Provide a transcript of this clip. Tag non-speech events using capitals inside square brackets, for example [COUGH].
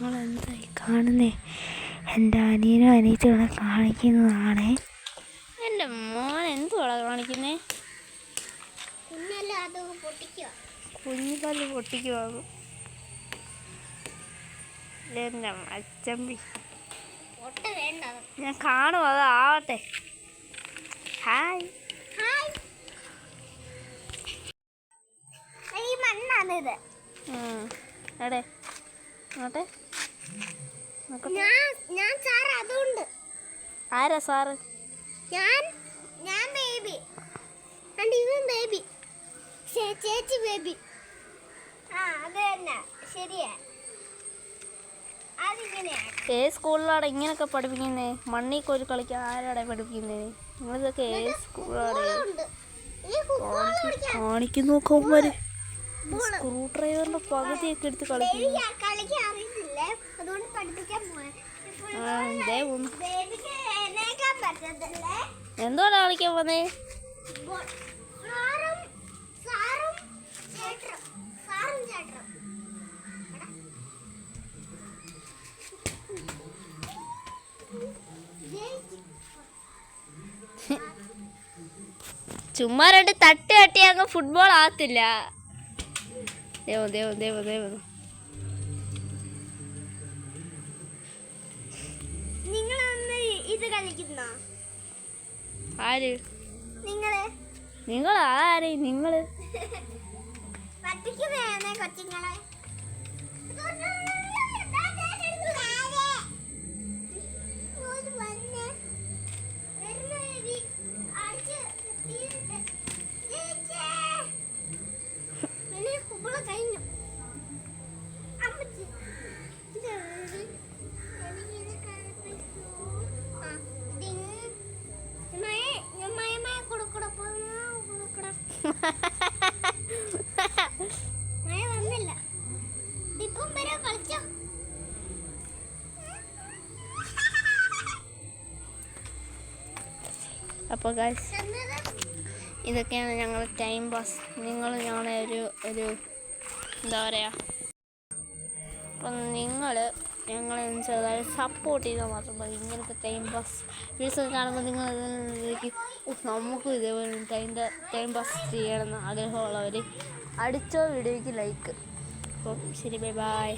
നിങ്ങൾ എന്തായി കാണുന്നേ? എന്റെ അനിയനും അനിയത്തും ഇവിടെ കാണിക്കുന്നതാണേ. എന്റെ മോൻ എന്തുവാ കാണിക്കുന്നേ? അത് കുഞ്ഞിപ്പല്ല് പൊട്ടിക്കുവാകും എന്റെ അച്ചമ്പി. ഞാൻ കാണും അത് ആവട്ടെ. ഹായ്. ഹായ് ഈ മണ്ണാണിത്. എടെ നോട്ടെ ഞാൻ സാർ അതുണ്ട്. ആരാ സാറ്? ഞാൻ ഞാൻ ബേബി. ആൻഡ് ഇവൻ ബേബി. ചേച്ചി ബേബി. ആ അത് തന്നെ. ശരിയാ. ഏത് സ്കൂളിലാണ് ഇങ്ങനെയൊക്കെ പഠിപ്പിക്കുന്നേ? മണ്ണി കോരി കളിക്കാൻ ആരാടെ പഠിപ്പിക്കുന്നേ? നിങ്ങളിതൊക്കെ ഏത് സ്കൂളാണ് കാണിക്കുന്നു നോക്കുമ്പോര് സ്ക്രൂ ഡ്രൈവറിന്റെ പകുതിയൊക്കെ എടുത്ത് കളിക്കുന്നു. കളിക്കാൻ അതുകൊണ്ട് പഠിപ്പിക്കാൻ കളിക്കാൻ പോന്നേ? ചുമ്മാ രണ്ട് തട്ട് തട്ടി അങ്ങ് ഫുട്ബോൾ ആകത്തില്ല. ദേവോ ദേവോ ദേവോ ദേവോ കളിക്കുന്നോ ആര്? നിങ്ങൾ? നിങ്ങൾ ആര്? നിങ്ങൾ? [LAUGHS] പറ്റിക്കുന്നതാണേ കൊച്ചുങ്ങളെ. വന്നില്ല ഇപ്പം വരെ കളിച്ചോ. അപ്പോൾ ഗൈസ് ഇതൊക്കെയാണ് ഞങ്ങൾ ടൈം പാസ് നിങ്ങൾ ഞങ്ങളെ ഒരു ഒരു എന്താ പറയുക അപ്പം നിങ്ങൾ ഞങ്ങളെ ചെറുതായി സപ്പോർട്ട് ചെയ്താൽ മാത്രം മതി. ഇങ്ങനത്തെ ടൈം പാസ് വീഡിയോസ് കാണുമ്പോൾ നിങ്ങൾ ഇതിലേക്ക് നമുക്കും ഇതേപോലെ ടൈം ടൈം പാസ് ചെയ്യണമെന്ന് ആഗ്രഹമുള്ളവർ അടിച്ചോ വീഡിയോയ്ക്ക് ലൈക്ക് അപ്പം ശരി ബൈ ബൈ